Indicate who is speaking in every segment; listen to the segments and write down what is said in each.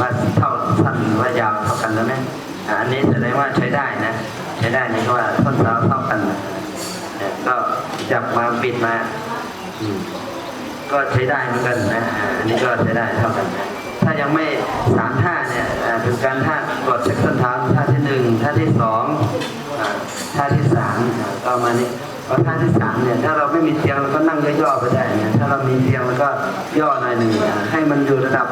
Speaker 1: ว่าเท่าสั้นว่ายาวเท่ากันแล้วไหมอันนี้แสดงว่าใช้ได้นะ ใช้ได้นี่เพราะว่าต้นเท้าเท่ากันเนี่ยก็จับมาปิดมา ก็ใช้ได้เหมือนกันนะอันนี้ก็ใช้ได้เท่ากันนะถ้ายังไม่สามท่าเนี่ยเป็นการท่ากดเช็คต้นเท้าท่าที่หนึ่งท่าที่สองท่าที่สามอ่าก็มานี้ เพระท่าที่สามเนี่ยถ้าเราไม่มีเตียงเราก็นั่งย่อๆไปได้นะถ้าเรามีเตียงแล้วก็ย่อหน่อยหนึ่งให้มันอยู่ระดับ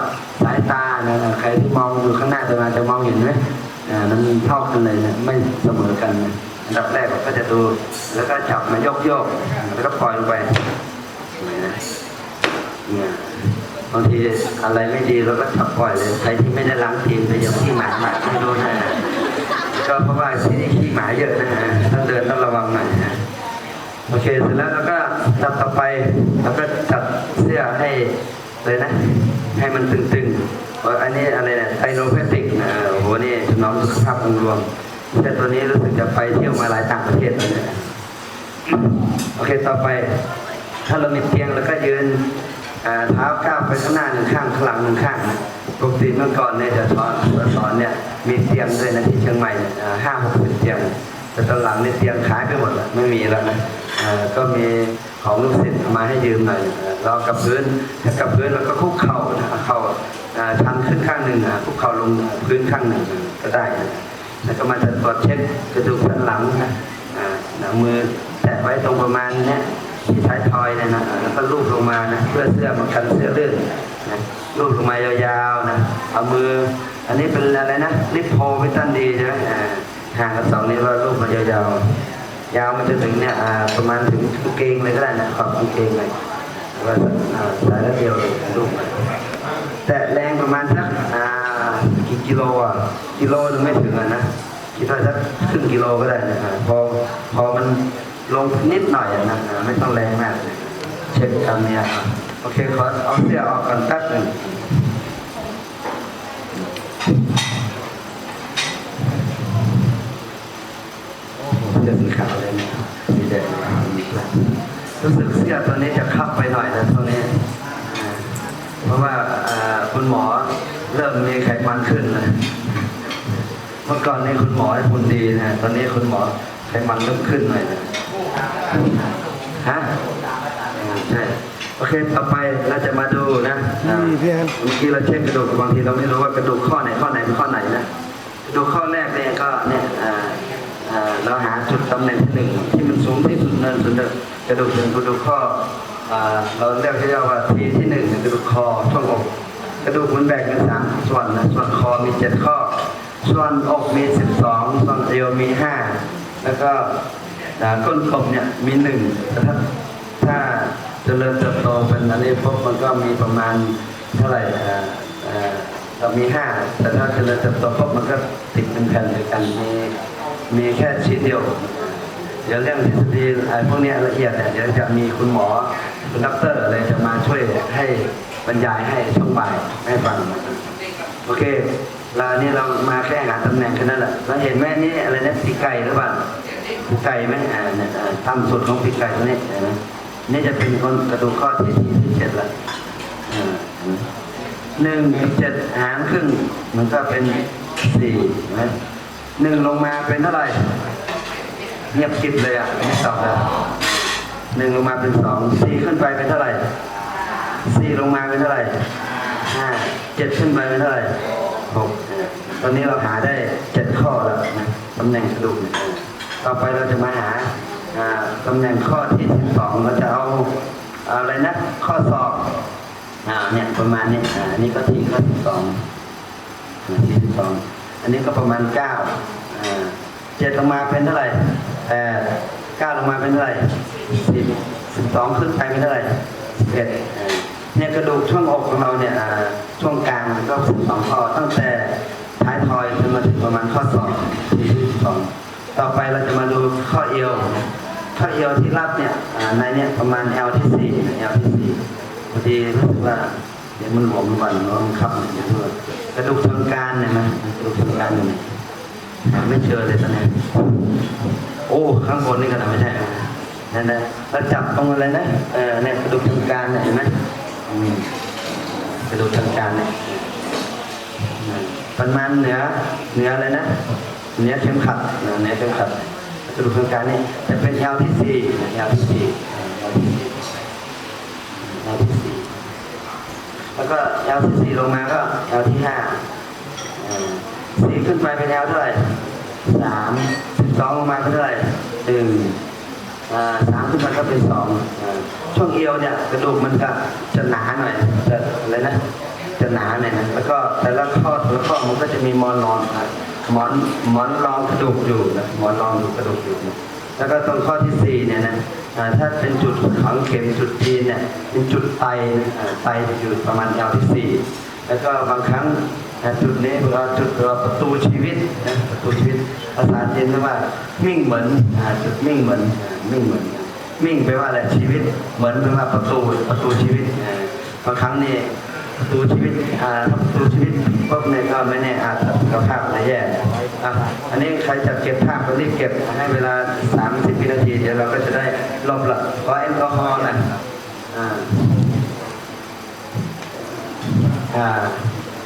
Speaker 1: สายตานะใครที่มองอยู่ข้างหน้าจะมาจะมองเห็นไหมอ่ามันเท่ากันเลยนะไม่เสมอกันนะอันดับแรกเราก็จะดูแล้วก็จับมาโยกๆแล้วก็ปล่อยลงไปนะเนี่ยบางทีอะไรไม่ดีเราก็จับปล่อยเลยใครที่ไม่ได้ล้างทีมไปอย่างที่หมาหมาไม่รู้นะก็เพราะว่าที่นี่ขี้หมาเยอะนะฮะต้องเดินต้องระวังหน่อยนะ โอเคเสร็จแล้วเราก็จับต่อไปเราก็จับเสื้อให้เลยนะ ให้มันตึงๆเพราอันนี้อะไรเนี่ยไอโนเพติกนะโอ้โหนี่น้องสุขภาพองรวมแต่ตัวนี้รู้สึกจะไปเที่ยวมาหลายต่างประเทศเลยนะโอเคต่อไป ถ้าเรามีเตียงแล้วก็ยืนอ่าเท้าก้าวไปข้างหน้าหนึ่งข้างข้างหลังหนึ่งข้างนะปกติเมื่อก่อนเนี่ยจะสอนสอนเนี่ยมีเตียงด้วยนะที่เชียงใหม่ห้าหกสิบเตียงแต่ตอนหลังเนี่ยเตียงขายไปหมดแล้วไม่มีแล้วนะ ก็มีของลูกศิษย์มาให้ยืมหน่อยอ่าเรากับพื้นกับพื้นเราก็คุกเข่านะเข่าชันขึ้นข้างหนึ่งคุกเข่าลงพื้นข้างหนึ่งก็ได้แล้วก็มาจะตรวจเช็คกระดูกสันหลังนะอ่ามือแตะไว้ตรงประมาณนี้ที่ท้ายทอยเนี่ยนะแล้วก็ลูบลงมานะเพื่อเสื้อมันกันเสื้อลื่นนะลูบลงมายาวๆนะเอามือ อันนี้เป็นอะไรนะลิปโพวิตันดีใช่ไหมห่างกันสองนิ้วแล้วลูบมายาวๆ ยาวมันจะถึงเนี่ยประมาณถึงกางเกงเลยก็ได้นะขอบกางเกงเลยว่าสายแล้วเดียวเลยลูบมาแต่แรงประมาณสักกี่กิโลอะกิโลนึงไม่ถึงอะนะคิดว่าสักครึ่งกิโลก็ได้นะอ่าพอพอมันลงนิดหน่อยอะนะไม่ต้องแรงมากเช็คคำเนี้ยโอเคขอเอาเสื้อออกก่อนแป๊บหนึ่ง อ้โหเสื้อสีขาวเลยเนี่ยสีแดงอีกแล้วรู้สึกเสื้อตัวนี้จะคับไปหน่อยนะตัวนี้อ่าเพราะว่าอ่าคุณหมอเริ่มมีไขมันขึ้นนะเมื่อก่อนนี้คุณหมอให้คุณดีนะฮะตอนนี้คุณหมอไขมันเริ่มขึ้นหน่อยนะฮะอ่าใช่โอเค ต่อไปเราจะมาดูนะอ่า
Speaker 2: นี่พี่แอน
Speaker 1: เมื่อกี้เราเช็คกระดูกบางทีเราไม่รู้ว่ากระดูกข้อไหนข้อไหนเป็นข้อไหนนะกระดูกข้อแรกเนี่ยก็เนี่ยอ่าอ่าเราหา จุดตำแหน่งที่หนึ่งที่มันสูงที่สุดเนินสุดเนินกระดูกหนึ่งกระดูกข้ออ่าเราเรียกย่อว่าทีที่หนึ่งกระดูกคอช่วงอกกระดูกมันแบ่งเป็นสามส่วนนะส่วนคอมีเจ็ดข้อ ส่วนอกมีสิบสองส่วนเอวมีห้าแล้วก็ก้นกบเนี่ยมีหนึ่งแต่ถ้าถ้าเจริญเติบโตเป็นอันนี้พบมันก็มีประมาณเท่าไหร่เรามีห้าแต่ถ้าเจริญเติบโตพบมันก็ติดเป็นแผ่นเด้วกันมี มีแค่ชิ้นเดียว เดี๋ยวเรื่องทฤษฎีไอ้พวกนี้ละเอียดเนี่ยเดี๋ยวจะมีคุณหมอคุณด็อกเตอร์อะไรจะมาช่วยให้บรรยายให้ช่วงบ่ายให้ฟัง โอเคเรานี่เรามาแค่หาตำแหน่งแค่นั้นแหละเราเห็นไหมนี่อะไรนะปีไก่หรือเปล่าปีไก่ไหมอ่าเนี่ยอ่าต่ำสุดของปีไก่ตัวนี้นี่จะเป็นคนกระดูกข้อที่ที่ที่เจ็ดละหนึ่งเจ็ดหารครึ่งมันก็เป็นสี่เห็นไหนึ่งลงมาเป็นเท่าไหร่ เงียบกิบเลยอะไม่ตอบเลยหนึ่งลงมาเป็นสองสี่ขึ้นไปเป็นเท่าไหร่สี่ลงมาเป็นเท่าไหร่ห้าเจ็ดขึ้นไปเป็นเท่าไหร่หกตอนนี้เราหาได้เจ็ดข้อแล้วนะตำแหน่งกระดูกต่อไปเราจะมาหาตำแหน่งข้อที่สิบสองเราจะเอาอะไรนะข้อสอบอ่าเนี่ยประมาณนี้อ่านนี้ก็ที่ข้อสิบสองที่สิบสอง นนี้ก็ประมาณเก้าเจ็ดลงมาเป็นเท่าไหร่แปดเก้าลงมาเป็นเท่าไหร่สิบสิบสองขึ้นไปเป็นเท่าไหร่สิบเอ็ดเนี่ยกระดูกช่วงอกของเราเนี่ยอ่าช่วงกลางก็สิบสองข้อตั้งแต่ท้ายทอยจนมาถึงประมาณข้อสองที่สิบสองต่อไปเราจะมาดูข้อเอวข้อเอวที่รับเนี่ยอ่าในเนี่ยประมาณ L ที่สี่ L ที่สี่พอดีรู้สึกว่า เดี๋ยวมันหลวมก่อนแล้วมันขับมันจะด้วกระดูกเชิงกรานเนี่ยนะกระดูกเชิงกรานอยู่ไม่เจอเลยตอนนี้โอ้ข้างบนนี่ก็ไม่ใช่นั่นนะแล้วจับตรงอะไรนะเออเนี่ยกระดูกเชิงกรานเนี่ยเห็นไหมกระดูกเชิงกรานเนี่ยประมาณเหนือเหนือเลยนะเหนือเข็มขัดเหนือเข็มขัดกระดูกข้างกางนี่จะเป็นยาวที่สี่ยาวที่สี่ แล้วก็ยาวที่สี่ลงมาก็ยาวที่ห้าสี่ขึ้นไปเป็นยาวเท่าไหร่สามสิบสองลงมาเป็นเท่าไหร่หนึ่งสามขึ้นมาก็เป็นสองช่วงเอวเนี่ยกระดูกมันก็จะหนาหน่อยจะอะไรนะจะหนาหน่อยนะแล้วก็แต่ละข้อแต่ละข้อมันก็จะมีมอนนอนหมอนหมอนรองกระดูกอยู่นะหมอนรองกระดูกอยู่ แล้วก็ตรงข้อที่สี่เนี่ยนะ ถ้าเป็นจุดฝังเข็มจุดจีนเนี่ยเป็นจุดไตไตอยู่ประมาณยาวที่สี่แล้วก็บางครั้งอ่าจุดนี้เราจุดเราประตูชีวิตนะประตูชีวิตภาษาจีนเรียกว่ามิ่งเหมือนจุดมิ่งเหมือนมิ่งเหมือนมิ่งแปลว่าอะไรชีวิตเหมือนแปลว่าประตูประตูชีวิตบางครั้งนี่ ประตูชีวิตอ่าถ้าประตูชีวิตปุ๊บเนี่ยก็ไม่แน่อาจจะสุขภาพจะแย่อะอันนี้ใครจะเก็บภาพก็รีบเก็บให้เวลา 30วินาทีเดี๋ยวเราก็จะได้ลบละขอแอลกอฮอล์หนะอ่าอ่า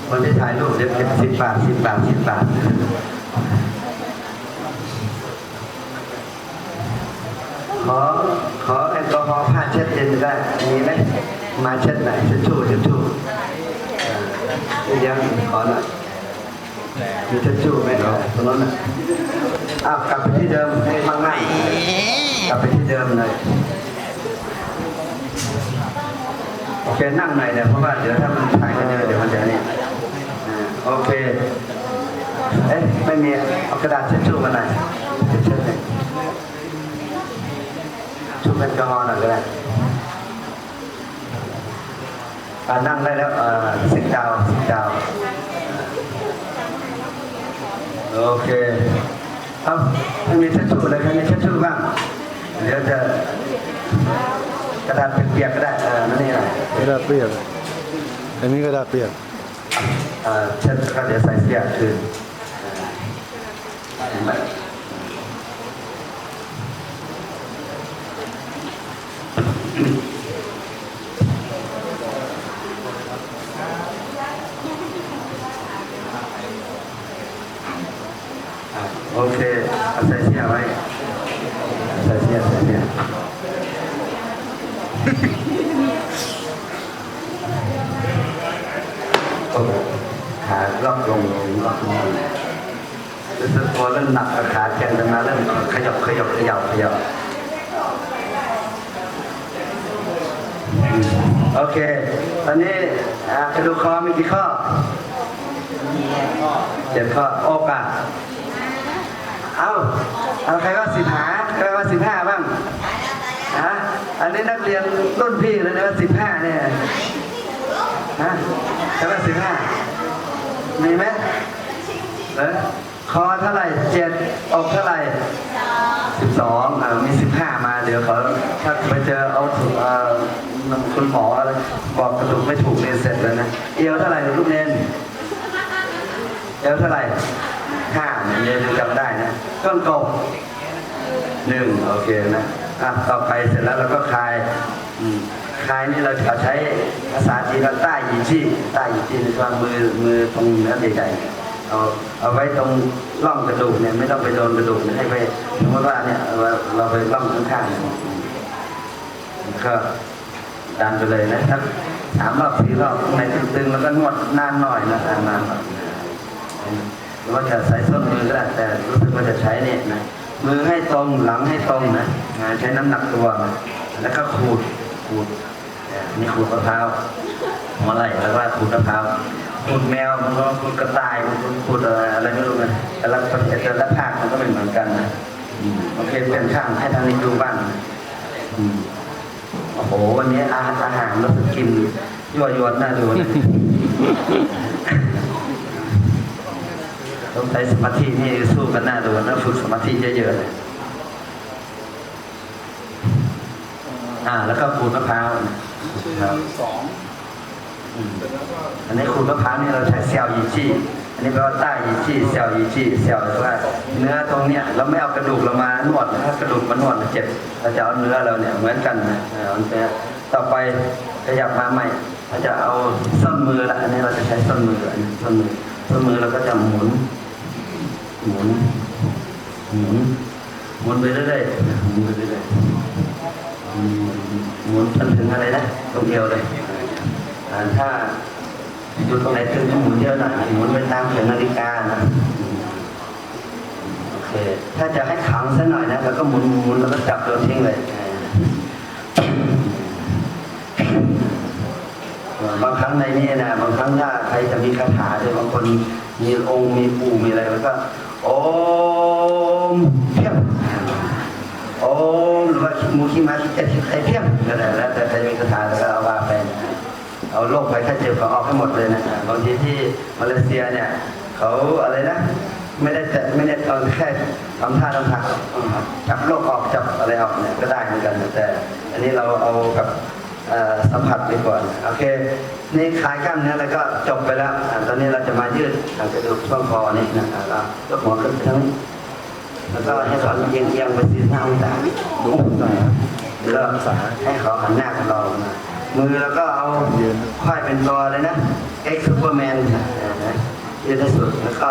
Speaker 1: คนที่ถ่ายรูปเดี๋ยวเก็บสิบบาทสิบบาทสิบบาทขอขอแอลกอฮอล์ผ้าเช็ดเย็นได้มีไหม มาเช็ดไหนอยเช็ดชู่เช็ดชู่อ่าเดี๋ยวขอหน่อยมีเช็ดชู่ไหมเนาะตรงนั้นน่ะอ้าวกลับไปที่เดิมให้มั่งง่ายกลับไปที่เดิมเลยโอเคนั่งหน่อยเนี่ยเพราะว่าเดี๋ยวถ้ามันถ่ายกันเยอะเดี๋ยวมันจะนี่อ่าโอเคเอ๊ะไม่มีเอากระดาษเช็ดชู่มาหน่อยเช็ดหน่อยชุบแอลกอฮอล์หน่อยก็ได้ นั่งได้แล้วเอ่อสิบดาวสิบดาวโอเคเอาถ้ามีเช็ดชู่เลยใครมีเช็ดชู่บ้างเดี๋ยวจะกระดาษเปียกๆก็ได้เออนั่นนี่หน่อย
Speaker 2: กระดาษเปียกอันนี้กระดาษเปียก
Speaker 1: เอ่อเช็ดก็เดี๋ยวใส่เสื้อคืนเห็นไหมอะโอ เคเอาใส่เสื้อไว้ใส่เสื้อใส่เสื้อโอ้โหขาล็อกลงล็อกลงรู้สึกพอเริ่มหนักกับขาแขนจะมาเริ่มขยับขยับขยับขยับโอเค ตอนนี้กระดูกคอมีกี่ข้อเจ็ดข้อโอกาส เอาเอาใครว่าสิบหาใครว่าสิบห้าบ้างฮะอันนี้นักเรียนรุ่นพี่เลยนะว่าสิบห้าเนี่ยฮะใคณะสิบห้ามีไหมเออคอเท่าไหร่เจ็ดอกเท่าไหร่สิบสองอ่ามีสิบห้ามา เดี๋ยวเขาถ้าไปเจอเอาถูกเอ่อคุณหมออะไรบอกกระดูกไม่ถูกเรียนเสร็จเลยนะ เอวเท่าไหร่ลูกเรียนเอวเท่าไหร่ ห้าเนี่ยจำได้นะก้นกบหนึ่งโอเคนะอะต่อไปเสร็จแล้วเราก็คลายคลายนี่เราจะใช้ภาษาจีนเราใต้ยีจี้ใต้ยีจี้ในความมือมือตรงเนื้อใหญ่ๆเอาเอาไว้ตรงร่องกระดูกเนี่ยไม่ต้องไปโดนกระดูกนะให้ไปสมมติว่าเนี่ยเราเราไปร่องข้างๆก็ดันไปเลยนะถ้าสามรอบสี่รอบในตึงๆแล้วก็นวดนานหน่อยนะนานหน่อย หรือว่าจะใส่ส้นมือก็ได้แต่รู้สึกว่าจะใช้เนี่ยนะมือให้ตรงหลังให้ตรงนะอ่าใช้น้ำหนักตัวนะแล้วก็ขูดขูดอ่านี่ขูดมะพร้าวหัวไหล่แล้วว่าขูดมะพร้าวขูดแมวมันก็ขูดกระต่ายมันก็ขูดอะไรอะไรไม่รู้นะแต่ละประเภทแต่ละภาคมันก็ไม่เหมือนกันนะโอเคเป็นข้างให้ทางนี้ดูบ้างอืมโอ้โหวันนี้อาหารอาหารรู้สึกกินยั่วยวนน่าดูนะ ต้องใช้สมาธินี่สู้กันหน้าดูนะฝึกสมาธิเยอะๆเลยอ่า แล้วก็ขูดมะพร้าวครับ
Speaker 2: สอง
Speaker 1: อืมอันนี้ขูดมะพร้าวนี่เราใช้เซลล์ยีจี้อันนี้แปลว่าใต้ยีจี้เซลล์ยีจี้เซลล์แปลว่าเนื้อตรงเนี้ยเราไม่เอากระดูกเรามานวดนะถ้ากระดูกมานวดมันเจ็บเราจะเอาเนื้อเราเนี่ยเหมือนกันนะเอาเนื้อต่อไปขยับมาใหม่เราจะเอาส้นมือละอันนี้เราจะใช้ส้นมืออันนี้ส้นมือส้นมือเราก็จะหมุน หมุนหมุนหมุนไปเรื่อยๆหมุนไปเรื่อยๆหมุนจนถึงอะไรนะตรงเดียวเลยถ้าอยู่ตรงไหนตึงก็หมุนเยอะหน่อยหมุนไปตามเข็มนาฬิกานะโอเคถ้าจะให้ขังซะหน่อยนะแล้วก็หมุนหมุนแล้วก็จับโยนทิ้งเลยบางครั้งในนี้นะบางครั้งถ้าใครจะมีคาถาด้วยบางคน มีองค์มีปู่มีอะไรแล้วก็โอมเพียงโอ้หรือว่ามูขี้มาขี้เจ็ดขี้ไข่เพียงนั่นและแล้วแต่ใครมีคาถาแล้วก็เอาว่าไปเอาโรคไปถ้าเจ็บก็ออกให้หมดเลยนะบางทีที่มาเลเซียเนี่ยเขาอะไรนะไม่ได้แต่ไม่ได้ตอนแค่ทำท่าทำทางจับโรคออกจับอะไรออกเนี่ยก็ได้เหมือนกันแต่ อันนี้เราเอากับ สัมผัสดีกว่าโอเคนี่คลายกล้ามเนื้อแล้วก็จบไปแล้วตอนนี้เราจะมายืดกระดูกช่วงคอนี่นะครับยกหัวขึ้นทั้งแล้วก็ให้เขาเอียงเอียงไปสี่ห้าองศา
Speaker 2: ดูองศา
Speaker 1: แล้วก็ให้เขาหันหน้ากับเรานะมือแล้วก็เอาค่อยเป็นตัวเลยนะเอ็กซ์ซูเปอร์แมนยืดที่สุดแล้วก็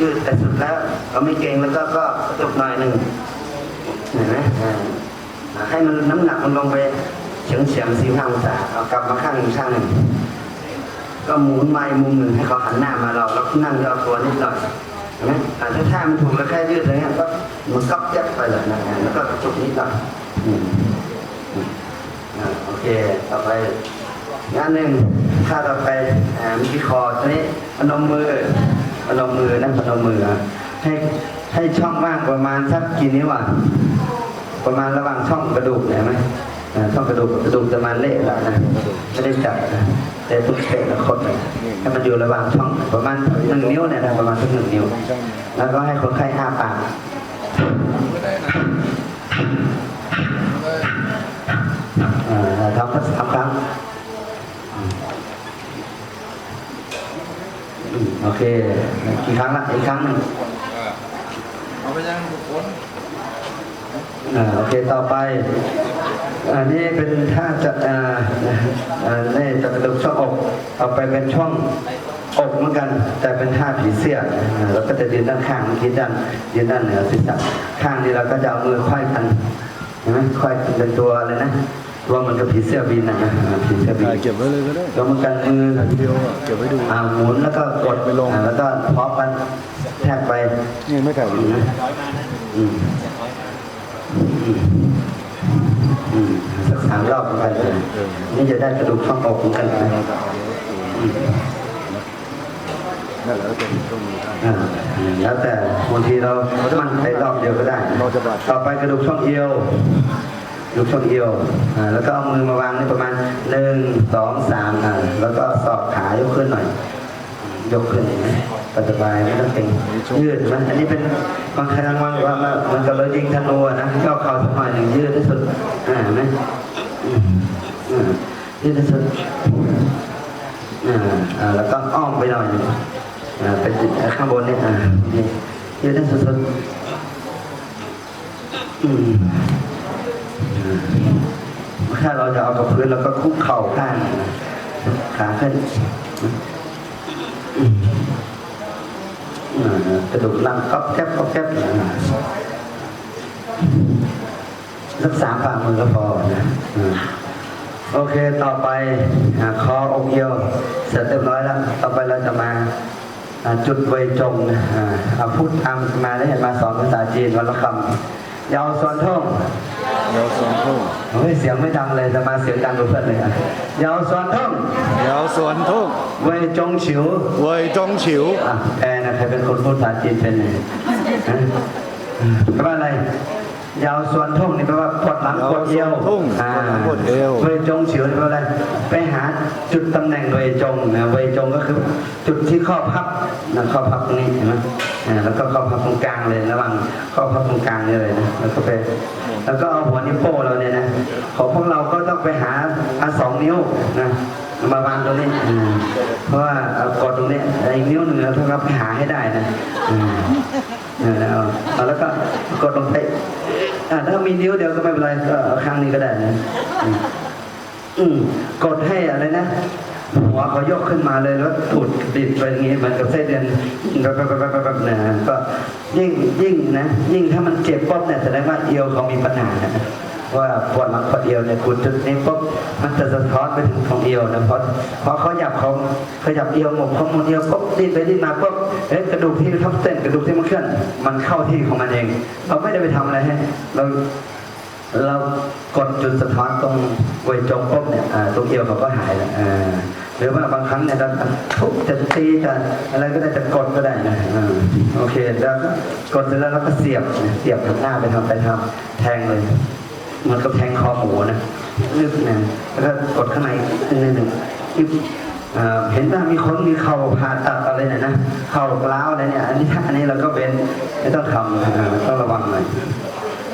Speaker 1: ยืดแต่สุดแล้วเราไม่เก่งแล้วก็ก็จบหน่อยหนึ่งเห็นไหมให้มันน้ำหนักมันลงไป ฉียงเฉียงสี่ห้าองศาเอากลับมาข้างหนึ่งข้างหนึ่งก็หมุนไม้มุมหนึ่งให้เขาหันหน้ามาเราแล้วนั่งย่อตัวนิดหน่อยเห็นไหมถ้าท่ามันถูกแล้วแค่ยืดอะไรเงี้ยก็มันก๊อบแยบไปเลยนะแล้วก็จุกนิดหน่อยอืมอืมอ่าโอเคต่อไปงานหนึ่งท่าต่อไปอ่ามีที่คอตัวนี้พนมมือพนมมือนั่นพนมมือให้ให้ช่องว่างประมาณสักกี่นิ้วอะประมาณระหว่างช่องกระดูกเห็นไหม อ่าช่องกระดูกกระดูกจะมาเละแล้วนะไม่ได้จับนะแต่ทุกเตะละคนเลยให้มันอยู่ระหว่างช่องประมาณหนึ่งนิ้วเนี่ยนะประมาณสักหนึ่งนิ้ว แล้วก็ให้คนไข้อ้าปากอ่าทำสักสามครั้งอืมโอเคกี่ครั้งละอีกครั้งหนึ่ง
Speaker 3: เอาไปยังทุกคน
Speaker 1: อ่าโอเคต่อไป อันนี้เป็นท่าจัดอ่าอ่านี่จะกระดูกช่องอกต่อไปเป็นช่องอกเหมือนกัน แต่เป็นท่าผีเสื้ออ่าเราก็จะยืนด้านข้างเมื่อกี้ด้านยืนด้านเหนือศีรษะข้างนี้เราก็จะเอามือควายกันเห็นไหมควายกันเป็นตัวเลยนะตัวเหมันกับผีเสื้อบินนะอ่าผีเสื้อบิน
Speaker 2: ถ่ายเก็บไว้เลยก็ได้
Speaker 1: ตัวเหมือนกันมือ
Speaker 2: ถ่ายวิดีโออะเก็บไว้ดู
Speaker 1: อ่าหมุนแล้วก็กด
Speaker 2: ไปลง
Speaker 1: อ่าแล้วก็พร้อมกันแทกไป
Speaker 2: นี่ไม่ถ่ายวิดีโอ
Speaker 1: อืมอืมอืม สักสามรอบเหมือนกันเลยนี่จะได้กระดูกช่องอกเหมือนกันนะ
Speaker 2: เราจะเอาอืมนั่นแหละก็เป็นช่วงนี้ท่าน
Speaker 1: อ่าแล้วแต่บางทีเรามันไปรอบเดียวก็ได้
Speaker 2: เราจะบาด
Speaker 1: ต่อไปกระดูกช่องเอวกระดูกช่องเอวอ่าแล้วก็เอามือมาวางนี่ประมาณหนึ่งสองสามอ่าแล้วก็สอบขายกขึ้นหน่อย ยกขึ้นเห็นไหม สบายไม่ต้องเก่งยืดเห็นไหมอันนี้เป็นบางครั้งบางว่ามันก็เลยยิงธนูอะนะย่อเข่าสักหน่อยหนึ่งยืดที่สุดอ่าไหมอืมอืมยืดที่สุดอ่าแล้วก็อ้อมไปหน่อยอ่าไปข้างบนนี่อ่ายืดที่สุดๆอืมอ่าถ้าเราจะเอากับพื้นเราก็คุกเข่าข้างขาขึ้นอ่า กระดูกหลังก๊อบแก๊บก๊อบแก๊บอ่ารักษาฝ่ามือก็พอนะอ่าโอเคต่อไปอคอองเดียวเสร็จเรียบร้อยแล้ว ต่อไปเราจะมาจุดเวจงนะอ่าเอาพูดตามมาได้เห็นมาสอนภาษาจีนวันละคำยาวซอนท่ง
Speaker 2: เราสอนท่ง
Speaker 1: เฮ้ยเสียงไม่ดังเลยแต่มาเสียงดังกว่าเพื่อนเลยอะยาวซอนท่ง
Speaker 2: ยาวสวนทุ่ง
Speaker 1: เวยจงฉิว
Speaker 2: เวยจงฉิว
Speaker 1: อะแพรนะใครเป็นคนพูดภาษาจีนเป็นไงฮะแปลว่าอะไร ยาวส่วนทุ่งนี่แปลว่าปวดหลังปวดเอว
Speaker 2: ยาวส่วนทุ่ง
Speaker 1: อ่า
Speaker 2: ปวดหลังปวดเอว
Speaker 1: เวยจงเฉียวนี่แปลว่าอะไร ไปหาจุดตำแหน่งเวยจงนะเวยจงก็คือจุดที่ข้อพับนะข้อพับตรงนี้เห็นไหมอ่าแล้วก็ข้อพับตรงกลางเลยระหว่างข้อพับตรงกลางนี่เลยนะแล้วก็ไป แล้วก็เอาหัวนิ้วโป้งเราเนี่ยนะของพวกเราก็ต้องไปหาอันสองนิ้วนะมาวางตรงนี้อืมเพราะว่ากดตรงนี้อีกนิ้วหนึ่งเราต้องรับไปหาให้ได้นะอืมเอาแล้วก็กดลงไปถ้ามีนิ้วเดียวก็ไม่เป็นไรก็เอาข้างนี้ก็ได้นะอือกดให้อะไรนะหัวเขายกขึ้นมาเลยแล้วถูดติดไปอย่างงี้เหมือนกับไส้เดือนแบบแบบแบบแบบแบบเนี่ยก็ ยิ่งยิ่งนะ ยิ่งถ้ามันเจ็บปุ๊บเนี่ยแสดงว่าเอวเขามีปัญหานะว่าปวดหลังปวดเอวเนี่ยกุดจุดนี้ปุ๊บมันจะสะท้อนไปถึงของเอวนะเพราะเพราะเขาหยับเขาขยับเอวหมกเขาหมดเอวปุ๊บดิ้นไปดิ้นมาปุ๊บเอ๊ะกระดูกที่ทับเส้นกระดูกที่มันเคลื่อน มันเข้าที่ของมันเอง เราไม่ได้ไปทำอะไรให้เราเรากดจุดสะท้อนตรงเวจงปุ๊บเนี่ยตรงเอวเขาก็หายแล้วอ่า หรือว่าบางครั้งเนี่ยเราทุบจะตีจะอะไรก็ได้จะกดก็ได้นะอ่าโอเคแล้วก็กดเสร็จแล้วเราก็เสียบเสียบทางหน้าไปทำไปทำแทงเลยเหมันกับแทงคอหมูนะลึกนะแล้วก็กดข้างในนิดนึงอึ๊บอ่าเห็นว่ามีคนมีเข่าผ่าตัดอะไรเนี่ยนะเข่าล้าวอะไรเนี่ยอันนี้อันนี้เราก็เป็นไม่ต้องทำต้องระวังหน่อย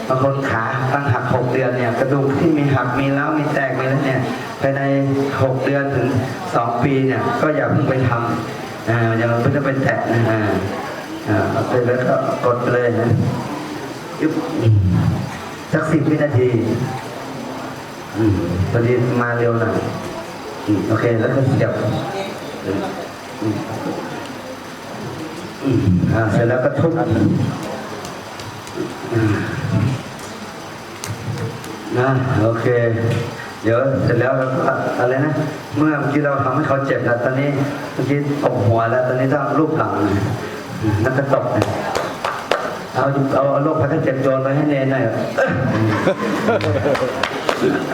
Speaker 1: บางคนขาตั้งหักหกเดือนเนี่ยกระดูกที่มีหักมีแล้วมีแตกมีแล้วเนี่ย ภายในหกเดือนถึงสองปีเนี่ยก็อย่าเพิ่งไปทำอ่าอย่าเพิ่งจะไปแตะนะอ่าอ่าเอาไปแล้วก็กดไปเลยนะยุบอืมสักสิบวินาทีอืมตอนนี้มาเร็วหน่อยอืมโอเคแล้วก็เสียบอืมอืมอ่าเสร็จแล้วก็ทุบนะโอเค เดี๋ยวเสร็จแล้วเราก็อะไรนะ เมื่อเมื่อกี้เราทำให้เขาเจ็บแล้วตอนนี้เมื่อกี้ตบหัวแล้ว ตอนนี้ต้องรูปหลังนะนั่นก็ตบนะเอาเอาโรคพักเจ็บโจรไปให้เนนหน่อย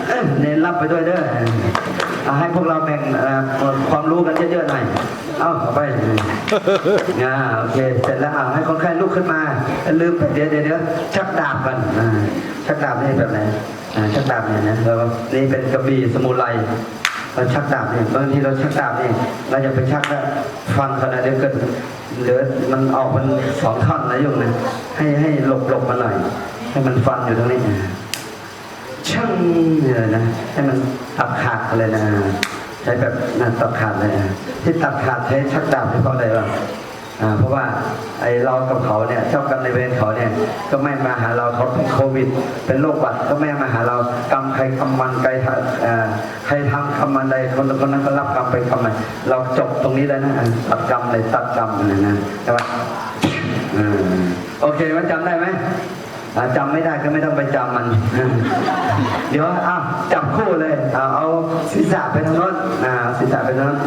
Speaker 1: เอ้นรับไปด้วยเด้อให้พวกเราแบ่งความรู้กันเยอะๆหน่อย เอาเอาไปอ่าโอเค เสร็จแล้วให้คนไข้ลุกขึ้นมา ลืมไปเดี๋ยวเดี๋ยวชักดาบกันชักดาบนี่แบบไหน ชักดาบเนี่ยนะแล้วก็นี่เป็นกระบี่สมุไรเราชักดาบเนี่ยบางทีเราชักดาบเนี่ยเราอย่าไปชักแล้วฟันขนาดเดียวเกิดเหลือมันออกมันสองท่อนนะโยมนะให้ให้หลบหลบมาหน่อย ให้มันฟันอยู่ตรงนี้ช่างเนี่ยนะให้มันตัดขาดเลยนะใช้แบบนั่นตัดขาดเลยนะที่ตัดขาดใช้ชักดาบเพราะอะไรวะอ่า เพราะว่าไอเรากับเขาเนี่ยเจ้ากรรมในเวรเขาเนี่ยก็ไม่มาหาเราเขาเป็นโควิด เป็นโรคหวัดก็ไม่มาหาเรากรรมใครกรรมมันใครทำใครทำกรรมมันใดคนคนนั้นก็รับกรรมไปกรรมมันเราจบตรงนี้แล้วนะตัดกรรมเลยตัดกรรมนะนะใช่ปะอืมโอเคมันจำได้ไหมอ่าจำไม่ได้ก็ไม่ต้องไปจำมัน เดี๋ยวอ้าวจับคู่เลยเอาเอาศีรษะไปทางโน้นศีรษะไปทางโน้น